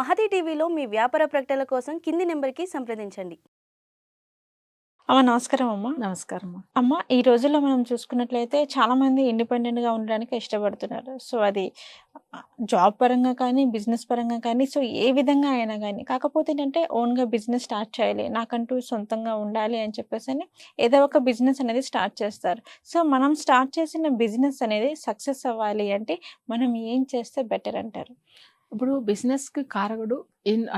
మహతి టీవీలో మీ వ్యాపార ప్రకటనల కోసం కింది నెంబర్కి సంప్రదించండి. అమ్మ నమస్కారం అమ్మ. నమస్కారం అమ్మ ఈ రోజుల్లో మనం చూసుకున్నట్లయితే చాలా మంది ఇండిపెండెంట్గా ఉండడానికి ఇష్టపడుతున్నారు. సో అది జాబ్ పరంగా కానీ బిజినెస్ పరంగా కానీ సో ఏ విధంగా అయినా కానీ కాకపోతే ఏంటంటే ఓన్గా బిజినెస్ స్టార్ట్ చేయాలి నాకంటూ సొంతంగా ఉండాలి అని చెప్పేసి అని ఏదో ఒక బిజినెస్ అనేది స్టార్ట్ చేస్తారు. సో మనం స్టార్ట్ చేసిన బిజినెస్ అనేది సక్సెస్ అవ్వాలి అంటే మనం ఏం చేస్తే బెటర్ అంటారు? ఇప్పుడు బిజినెస్కి కారకుడు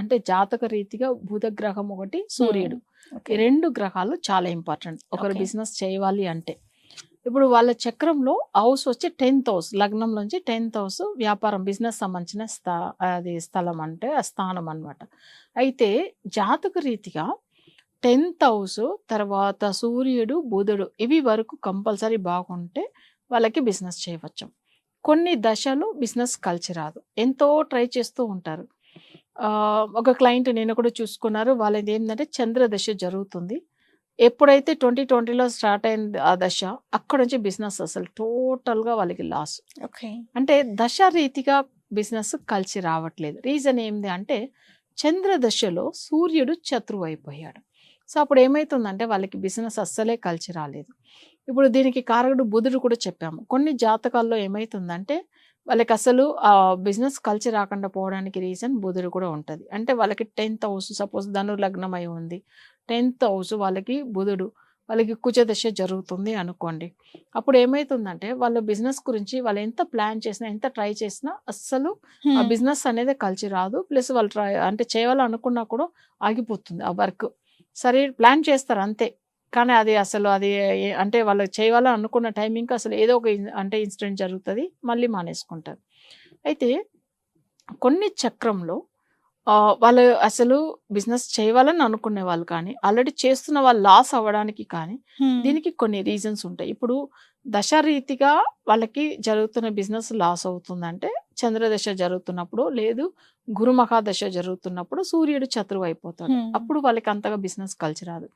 అంటే జాతక రీతిగా బుధ గ్రహం ఒకటి సూర్యుడు. ఈ రెండు గ్రహాలు చాలా ఇంపార్టెంట్ ఒకరు. బిజినెస్ చేయాలి అంటే. ఇప్పుడు వాళ్ళ చక్రంలో హౌస్ వచ్చి టెన్త్ హౌస్ లగ్నంలోంచి టెన్త్ హౌస్ వ్యాపారం బిజినెస్ సంబంధించిన స్థా అది స్థలం అంటే ఆ స్థానం అన్నమాట. అయితే జాతక రీతిగా టెన్త్ హౌస్ తర్వాత సూర్యుడు బుధుడు ఇవి వరకు కంపల్సరీ బాగుంటే వాళ్ళకి బిజినెస్ చేయవచ్చు. కొన్ని దశలు బిజినెస్ కలిసి రాదు. ఎంతో ట్రై చేస్తూ ఉంటారు. ఒక క్లయింట్ నేను కూడా చూసుకున్నారు. వాళ్ళది ఏంటంటే చంద్ర దశ జరుగుతుంది. ఎప్పుడైతే ట్వంటీ ట్వంటీలో స్టార్ట్ అయింది ఆ దశ అక్కడ నుంచి బిజినెస్ అసలు టోటల్గా వాళ్ళకి లాస్. ఓకే. అంటే దశ రీతిగా బిజినెస్ కలిసి రావట్లేదు. రీజన్ ఏంది అంటే చంద్ర దశలో సూర్యుడు శత్రువు అయిపోయాడు సో అప్పుడు ఏమవుతుందంటే వాళ్ళకి బిజినెస్ అస్సలే కలిసి రాలేదు. ఇప్పుడు దీనికి కారకుడు బుధుడు కూడా చెప్పాము. కొన్ని జాతకాల్లో ఏమవుతుందంటే వాళ్ళకి అసలు ఆ బిజినెస్ కలిసి రాకుండా పోవడానికి రీజన్ బుధుడు కూడా ఉంటుంది. అంటే వాళ్ళకి టెన్త్ హౌస్ సపోజ్ ధను లగ్నం అయి ఉంది. టెన్త్ హౌస్ వాళ్ళకి బుధుడు వాళ్ళకి కుజ దశ జరుగుతుంది అనుకోండి. అప్పుడు ఏమవుతుందంటే వాళ్ళ బిజినెస్ గురించి వాళ్ళు ఎంత ప్లాన్ చేసినా ఎంత ట్రై చేసినా అస్సలు ఆ బిజినెస్ అనేది కలిసి రాదు. ప్లస్ వాళ్ళు ట్రై అంటే చేయాలనుకున్నా కూడా ఆగిపోతుంది ఆ వర్క్. సరే ప్లాన్ చేస్తారు అంతే. కానీ అది అసలు అది అంటే వాళ్ళు చేయాలని అనుకున్న టైమింగ్ అసలు ఏదో ఒక ఇన్- అంటే ఇన్సిడెంట్ జరుగుతుంది మళ్ళీ మానేసుకుంటారు. అయితే కొన్ని చక్రంలో వాళ్ళు అసలు బిజినెస్ చేయాలని అనుకునే వాళ్ళు కానీ ఆల్రెడీ చేస్తున్న వాళ్ళు లాస్ అవ్వడానికి కానీ దీనికి కొన్ని రీజన్స్ ఉంటాయి. ఇప్పుడు దశరీతిగా వాళ్ళకి జరుగుతున్న బిజినెస్ లాస్ అవుతుందంటే చంద్రదశ జరుగుతున్నప్పుడు లేదు గురు మహాదశ జరుగుతున్నప్పుడు సూర్యుడు చతురు అయిపోతాడు. అప్పుడు వాళ్ళకి అంతగా బిజినెస్ కలిసి రాదు.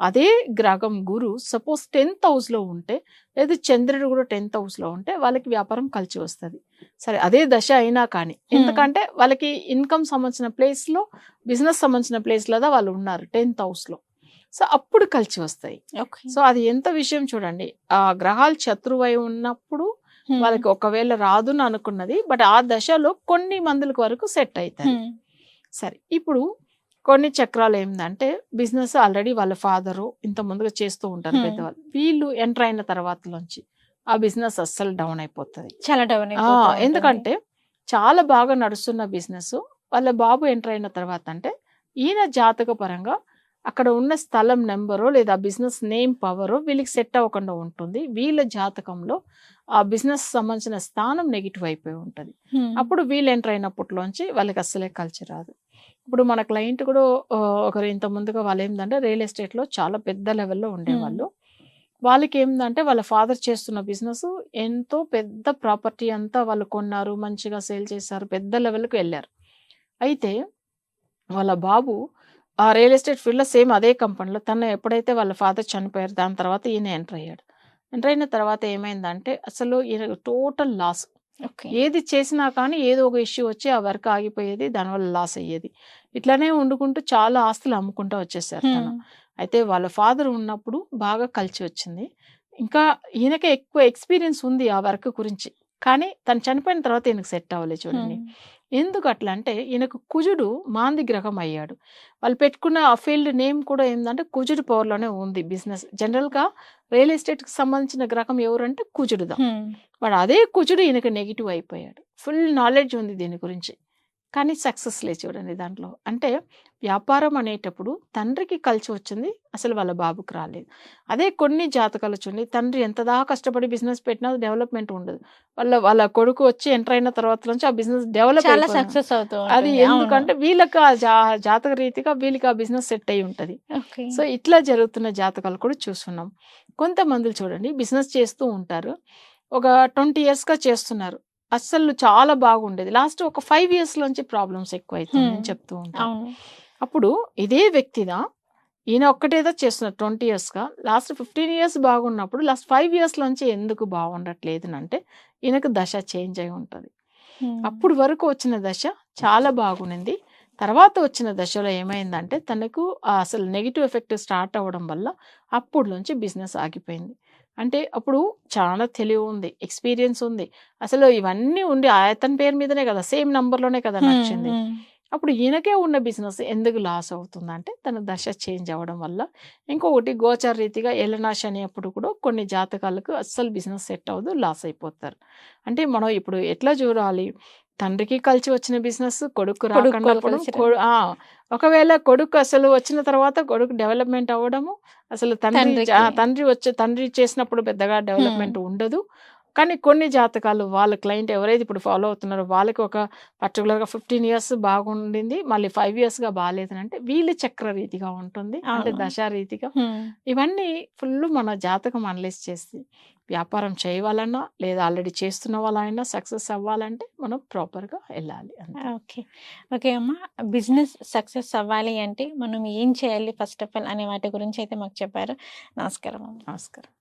అదే గ్రహం గురు సపోజ్ టెన్త్ హౌస్లో ఉంటే లేదు చంద్రుడు కూడా టెన్త్ హౌస్లో ఉంటే వాళ్ళకి వ్యాపారం కలిసి వస్తుంది. సరే అదే దశ అయినా కానీ ఎందుకంటే వాళ్ళకి ఇన్కమ్ సంబంధించిన ప్లేస్లో బిజినెస్ సంబంధించిన ప్లేస్లో వాళ్ళు ఉన్నారు టెన్త్ హౌస్లో సో అప్పుడు కలిసి వస్తాయి. ఓకే. సో అది ఎంత విషయం చూడండి. ఆ గ్రహాలు శత్రువై ఉన్నప్పుడు వాళ్ళకి ఒకవేళ రాదుని అనుకున్నది బట్ ఆ దశలో కొన్ని మందులకు వరకు సెట్ అవుతాయి సరే ఇప్పుడు కొన్ని చక్రాలు ఏంటంటే బిజినెస్ ఆల్రెడీ వాళ్ళ ఫాదరు ఇంత ముందుగా చేస్తూ ఉంటారు. పెద్దవాళ్ళు. వీళ్ళు ఎంటర్ అయిన తర్వాత నుంచి ఆ బిజినెస్ అస్సలు డౌన్ అయిపోతుంది. చాలా డౌన్ ఎందుకంటే చాలా బాగా నడుస్తున్న బిజినెస్ వాళ్ళ బాబు ఎంటర్ అయిన తర్వాత అంటే ఈయన జాతక పరంగా అక్కడ ఉన్న స్థలం నెంబరు లేదా బిజినెస్ నేమ్ పవరు వీళ్ళకి సెట్ అవ్వకుండా ఉంటుంది. వీళ్ళ జాతకంలో ఆ బిజినెస్ సంబంధించిన స్థానం నెగిటివ్ అయిపోయి ఉంటుంది. అప్పుడు వీళ్ళు ఎంటర్ అయినప్పట్లోంచి వాళ్ళకి అస్సలే కలిసి రాదు. ఇప్పుడు మన క్లయింట్ కూడా ఒకరు ఇంత ముందుగా వాళ్ళు ఏంటంటే రియల్ ఎస్టేట్లో చాలా పెద్ద లెవెల్లో ఉండేవాళ్ళు. వాళ్ళకి ఏంటంటే వాళ్ళ ఫాదర్ చేస్తున్న బిజినెస్ ఎంతో పెద్ద ప్రాపర్టీ అంతా వాళ్ళు కొన్నారు మంచిగా సేల్ చేశారు పెద్ద లెవెల్కి వెళ్ళారు. అయితే వాళ్ళ బాబు ఆ రియల్ ఎస్టేట్ ఫీల్డ్లో సేమ్ అదే కంపెనీలో తను ఎప్పుడైతే వాళ్ళ ఫాదర్ చనిపోయారు దాని తర్వాత ఈయన ఎంటర్ అయ్యాడు. ఎంటర్ అయిన తర్వాత ఏమైందంటే అసలు ఈయన టోటల్ లాస్. ఏది చేసినా కానీ ఏదో ఒక ఇష్యూ వచ్చి ఆ వర్క్ ఆగిపోయేది దానివల్ల లాస్ అయ్యేది. ఇట్లానే వండుకుంటూ చాలా ఆస్తులు అమ్ముకుంటూ వచ్చేసారు తను. అయితే వాళ్ళ ఫాదర్ ఉన్నప్పుడు బాగా కలిసి వచ్చింది. ఇంకా ఈయనకే ఎక్కువ ఎక్స్పీరియన్స్ ఉంది ఆ వర్క్ గురించి. కానీ తను చనిపోయిన తర్వాత ఈయనకు సెట్ అవ్వలేదు చూడండి. ఎందుకు అట్లా అంటే ఈయనకు కుజుడు మాంది గ్రహం అయ్యాడు. వాళ్ళు పెట్టుకున్న ఆ ఫీల్డ్ నేమ్ కూడా ఏంటంటే కుజుడు పవర్లోనే ఉంది బిజినెస్. జనరల్గా రియల్ ఎస్టేట్కి సంబంధించిన గ్రహం ఎవరంటే కుజుడుదా. వాడు అదే కుజుడు ఈయనకు నెగిటివ్ అయిపోయాడు. ఫుల్ నాలెడ్జ్ ఉంది దీని గురించి. కానీ సక్సెస్ లేదు చూడండి దాంట్లో. అంటే వ్యాపారం అనేటప్పుడు తండ్రికి కలిసి వచ్చింది అసలు వాళ్ళ బాబుకి రాలేదు. అదే కొన్ని జాతకాలు చూడండి తండ్రి ఎంత దాకా కష్టపడి బిజినెస్ పెట్టినా డెవలప్మెంట్ ఉండదు. వాళ్ళ వాళ్ళ కొడుకు వచ్చి ఎంటర్ అయిన తర్వాత నుంచి ఆ బిజినెస్ డెవలప్ సక్సెస్ అవుతూ అది. ఎందుకంటే వీళ్ళకి ఆ జా- జాతక రీతిగా వీళ్ళకి ఆ బిజినెస్ సెట్ అయి ఉంటది. సో ఇట్లా జరుగుతున్న జాతకాలు కూడా చూస్తున్నాం. కొంతమంది చూడండి బిజినెస్ చేస్తూ ఉంటారు. ఒక ట్వంటీ గా చేస్తున్నారు. అస్సలు చాలా బాగుండేది. లాస్ట్ ఒక ఫైవ్ ఇయర్స్ నుంచి ప్రాబ్లమ్స్ ఎక్కువ అవుతుంది. నేను చెప్తూ ఉంటాను అప్పుడు ఇదే వ్యక్తిదా? ఈయన ఒక్కటేదో చేస్తున్నారు ట్వంటీ గా లాస్ట్ ఫిఫ్టీన్ ఇయర్స్ బాగున్నప్పుడు లాస్ట్ ఫైవ్ ఇయర్స్ నుంచి ఎందుకు బాగుండట్లేదు అంటే ఈయనకు దశ చేంజ్ అయి ఉంటుంది. అప్పుడు వరకు వచ్చిన దశ చాలా బాగుంది తర్వాత వచ్చిన దశలో ఏమైందంటే తనకు అసలు నెగిటివ్ ఎఫెక్ట్ స్టార్ట్ అవ్వడం వల్ల అప్పుడు నుంచి బిజినెస్ ఆగిపోయింది. అంటే అప్పుడు చాలా తెలివి ఉంది ఎక్స్పీరియన్స్ ఉంది. అసలు ఇవన్నీ ఉండి అతని పేరు మీదనే కదా సేమ్ నంబర్లోనే కదా నడిచింది. ఉమ్, అప్పుడు ఈయనకే ఉన్న బిజినెస్ ఎందుకు లాస్ అవుతుందంటే తన దశ చేంజ్ అవ్వడం వల్ల. ఇంకొకటి గోచర రీతిగా ఎలనాశ అనేప్పుడు కూడా కొన్ని జాతకాలకు అస్సలు బిజినెస్ సెట్ అవ్వదు లాస్ అయిపోతారు. అంటే మనం ఇప్పుడు ఎట్లా చూడాలి? తండ్రికి కలిసి వచ్చిన బిజినెస్ కొడుకు కొడుకు రాకున్నప్పుడు కలిసి రా- కొడు- ఆ, ఒకవేళ కొడుకు అసలు వచ్చిన తర్వాత కొడుకు డెవలప్మెంట్ అవ్వడము అసలు తండ్రి తండ్రి వచ్చే తండ్రి చేసినప్పుడు పెద్దగా డెవలప్మెంట్ ఉండదు. కానీ కొన్ని జాతకాలు వాళ్ళ క్లయింట్ ఎవరైతే ఇప్పుడు ఫాలో అవుతున్నారో వాళ్ళకి ఒక పర్టికులర్గా ఫిఫ్టీన్ ఇయర్స్ బాగుండింది మళ్ళీ ఫైవ్ ఇయర్స్గా బాగాలేదని అంటే వీళ్ళు చక్ర రీతిగా ఉంటుంది అంటే. దశా రీతిగా. ఇవన్నీ ఫుల్ మన జాతకం అనలైజ్ చేసి వ్యాపారం చేయవాలన్నా లేదా ఆల్రెడీ చేస్తున్న వాళ్ళైనా సక్సెస్ అవ్వాలంటే మనం ప్రాపర్గా వెళ్ళాలి ఓకే. ఓకే అమ్మ బిజినెస్ సక్సెస్ అవ్వాలి అంటే మనం ఏం చేయాలి ఫస్ట్ ఆఫ్ ఆల్ అనే వాటి గురించి అయితే మాకు చెప్పారు. నమస్కారం అమ్మ. నమస్కారం.